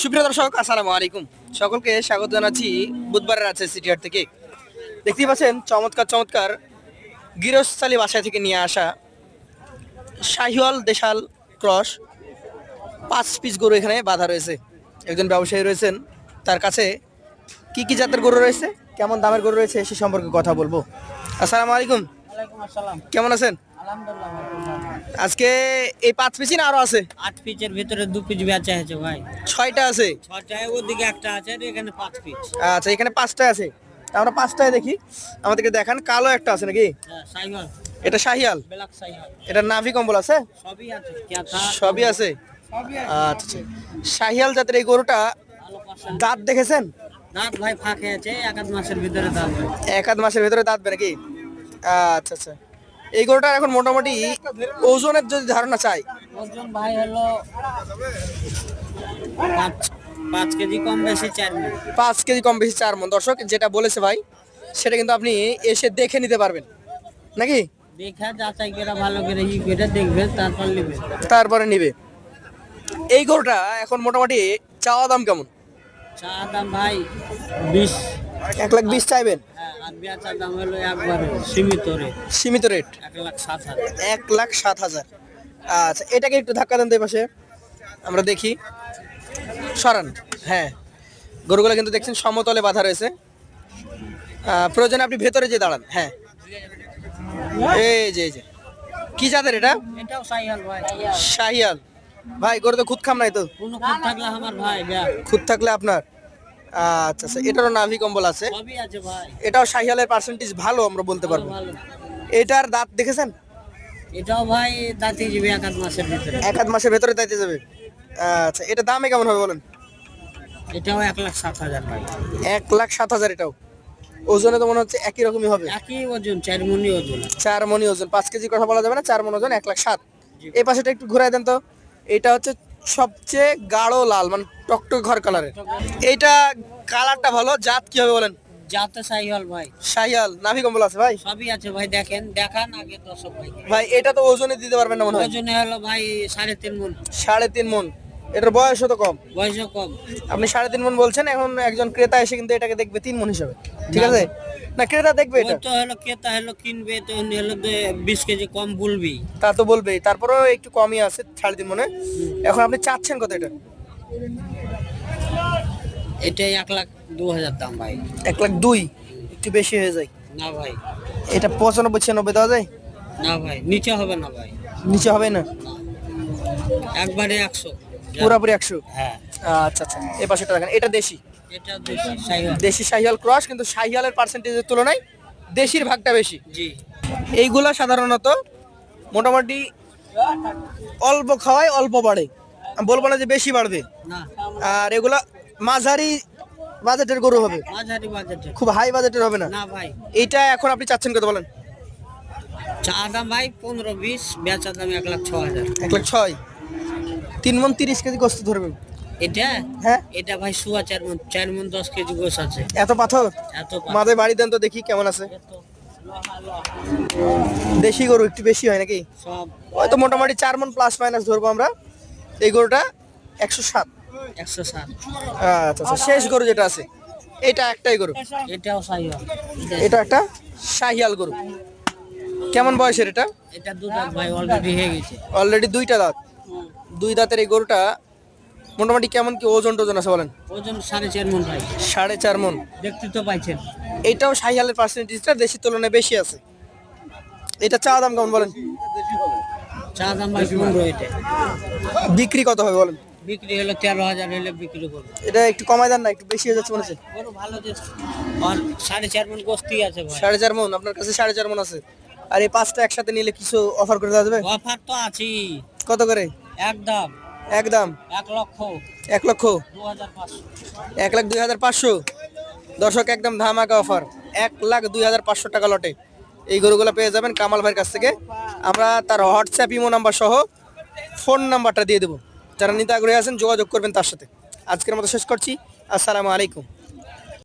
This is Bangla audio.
সুপ্রিয় দর্শক আসসালামু আলাইকুম। সকলকে স্বাগত জানাচ্ছি বুধবারের আছে সিটিহাট থেকে। দেখতেই পাচ্ছেন চমৎকার চমৎকার গৃহস্থালী বাসায় থেকে নিয়ে আসা শাহিওয়াল দেশাল ক্রস পাঁচ পিস গরু এখানে বাঁধা রয়েছে। একজন ব্যবসায়ী রয়েছেন তার কাছে কি কি জাতের গরু রয়েছে কেমন দামের গরু রয়েছে সে সম্পর্কে কথা বলব। আসসালামু আলাইকুম। ওয়ালাইকুম আসসালাম। কেমন আছেন? আজকে এই পাঁচ পিসই না আরও আছে? আট পিচের ভিতরে দু পিচ বেচা আছে ভাই। ছয়টা আছে? ছটায় ওদিকে একটা আছে আর এখানে পাঁচ পিচ আচ্ছা এখানে পাঁচটা আছে। আমরা পাঁচটায় দেখি। আমাদেরকে দেখান কালো একটা আছে নাকি? হ্যাঁ, এটা শাহিয়াল এটা নাভি কম্বল আছে? সবই আছে সবই আছে? আচ্ছা শাহিয়াল জাতের এই গরুটা দাঁত দেখেছেন? দাঁত ভাই ফাঁকে আছে এক আধ মাসের ভিতরে দাঁত এক আধ মাসের ভেতরে দাঁতবে নাকি? আচ্ছা আচ্ছা। এই গরুটা এখন মোটামুটি ওজনের যদি ধারণা চাই। ওজন ভাই হলো পাঁচ কেজি কম বেশি চার মিনিট পাঁচ কেজি কম বেশি চার মন। দর্শক যেটা বলেছে ভাই সেটা কিন্তু আপনি এসে দেখে নিতে পারবেন। নাকি? দেখা যাচাই করে ভালো করে ই করে দেখবেন তারপর নেবেন তারপরে নিবে। এই গরুটা এখন মোটামুটি চাওয়া দাম কেমন? চা দাম ভাই বিশ। এক লাখ বিশ চাইবেন? সীমিত রেট এক লাখ সাত হাজার। আচ্ছা এটাকে একটু ধাক্কা দেন তো পাশে। আমরা দেখি। সরান। হ্যাঁ। গরুগুলো কিন্তু দেখছেন সমতলে বাঁধা রয়েছে। প্রয়োজনে আপনি ভেতরে যে দাঁড়ান। হ্যাঁ। এই যে এই যে। কি জাতের এটা? শাহিয়াল। ভাই গরু তো খুদ খাম নাই তো? খুব থাকলে আমার ভাই খুদ থাকলে আপনার? আচ্ছা আচ্ছা এটারও নাভি কম্বল আছে। এটাও শাহিয়ালের পার্সেন্টেজ ভালো আমরা বলতে পারব। এটার দাঁত দেখেছেন? এটাও ভাই দাঁতি যাবে এক আধ মাসের ভিতরে। এক আধ মাসের ভেতরে দাইতে যাবে। আচ্ছা এটা দামে কেমন হবে বলেন? এটাও এক লাখ সাত হাজার ভাই। এক লাখ সাত হাজার এটাও। ওজনে তো মনে হচ্ছে একই রকমই হবে। একই ওজন চার মনি ওজন। চার মনি ওজন পাঁচ কেজি কথা বলা যাবে না চার মন ওজন এক লাখ সাত। এই পাশেটা একটু ঘুরাই দেন তো। এটা হচ্ছে সবচেয়ে গাঢ় লাল মানে টকটক ঘর কালারে এইটা কালারটা ভালো জাত কি হবে বলেন? সাইহল ভাই। শাহিয়াল নাভি কম্বল আছে ভাই? সবই আছে ভাই দেখেন দেখান আগে দর্শক ভাই ভাই এটা তো ওজনে দিতে পারবেন না মনে হয়? ওজনে হলো ভাই সাড়ে তিন মন। সাড়ে তিন মন। এটার বয়স তো কম? বয়সও কম। আপনি সাড়ে তিন মন বলছেন এখন একজন ক্রেতা এসে কিন্তু এটাকে দেখবে তিন মন হিসাবে। ঠিক আছে? না ক্রেতা দেখবে এটা? তো হলো কেতা হলো কিনবে তো হলো বিশ কেজি কম বলবি। তা তো বলবেই। তারপরেও একটু কমই আছে সাড়ে তিন মনে। এখন আপনি চাচ্ছেন কত এটা? এটাই এক লাখ দু হাজার দাম ভাই। এক লাখ দুই? একটু বেশি হয়ে যায়। না ভাই। এটা পঁচানব্বই ছিয়ানব্বই দেওয়া যায়? না ভাই নিচে হবে না ভাই। নিচে হবে না। একবারে একশো। পুরাপুরি একশো? হ্যাঁ। আচ্ছা আচ্ছা। এ পাশেটা দেখেন এটা দেশি? দেশি শাহিয়াল ক্রস কিন্তু শাহিয়ালের পার্সেন্টেজের তুলনায় দেশির ভাগটা বেশি। জি। এইগুলা সাধারণত মোটামুটি অল্প খাওয়ায় অল্প বাড়ে। বলব না যে বেশি বাড়বে। আর এগুলা মাঝারি বাজেটের গরু হবে। খুব হাই বাজেটের হবে না। এইটা এখন আপনি চাচ্ছেন কত বলেন? চা দাম ভাই পনেরো বিশ বেচা দাম এক লাখ ছ হাজার। এক লাখ ছয়। তিন মন তিরিশ কেজি গোস্ত ধরবেন এটা? হ্যাঁ। এটা ভাই শুয়া চার মন চার মন দশ কেজি গোস আছে। এত পাথর? এত মাঝে বাড়ি দেন তো দেখি কেমন আছে। দেশি গরু একটু বেশি হয় নাকি? সব। হয়তো মোটামুটি চার মন প্লাস মাইনাস ধরবো আমরা। এই গরুটা একশো সাত। একশো সাত। আচ্ছা আচ্ছা শেষ গরু যেটা আছে এটা একটাই গরু। এটাও সাইহল এটা একটা শাহিয়াল গরু। কেমন বয়সের এটা? এটা দু দাঁত ভাই অলরেডি হয়ে গেছে। অলরেডি দুইটা দাঁত। দুই দাঁতের এই গরুটা মোটামুটি কেমন কি ওজন টোজন আছে বলেন? ওজন সাড়ে চার মন ভাই। সাড়ে চার মন। দেখতে তো পাইছেন। এটাও শাহিয়ালের পার্সেন্টেজটা দেশি তুলনায় বেশি আছে। এটা চা দাম কেমন বলেন? চা দাম ভাই পনেরো এটা। বিক্রি কত হবে বলেন? বিক্রি হলো তেরো হাজার হলে বিক্রি করব। এটা একটু কমাই দেন না একটু বেশি হয়ে যাচ্ছে মনে হচ্ছে। বড় ভালো যে আর সাড়ে চার মন গোস্তি আছে ভাই। সাড়ে চার মন আপনার কাছে সাড়ে চার মন আছে। আর এই পাঁচটা একসাথে নিলে কিছু অফার করে দেওয়া যাবে? অফার তো আছেই। কত করে? একদম। একদম। এক লক্ষ। এক লক্ষ। এক লাখ দুই হাজার পাঁচশো। দর্শক একদম ধামাকা অফার এক লাখ দুই হাজার পাঁচশো টাকা লটে এই গরুগুলো পেয়ে যাবেন কামাল ভাইয়ের কাছ থেকে। আমরা তার হোয়াটসঅ্যাপ ইমো নাম্বার সহ ফোন নাম্বারটা দিয়ে দেবো। যারা নিতে আগ্রহী আছেন যোগাযোগ করবেন তার সাথে। আজকের মতো শেষ করছি। আসসালামু আলাইকুম।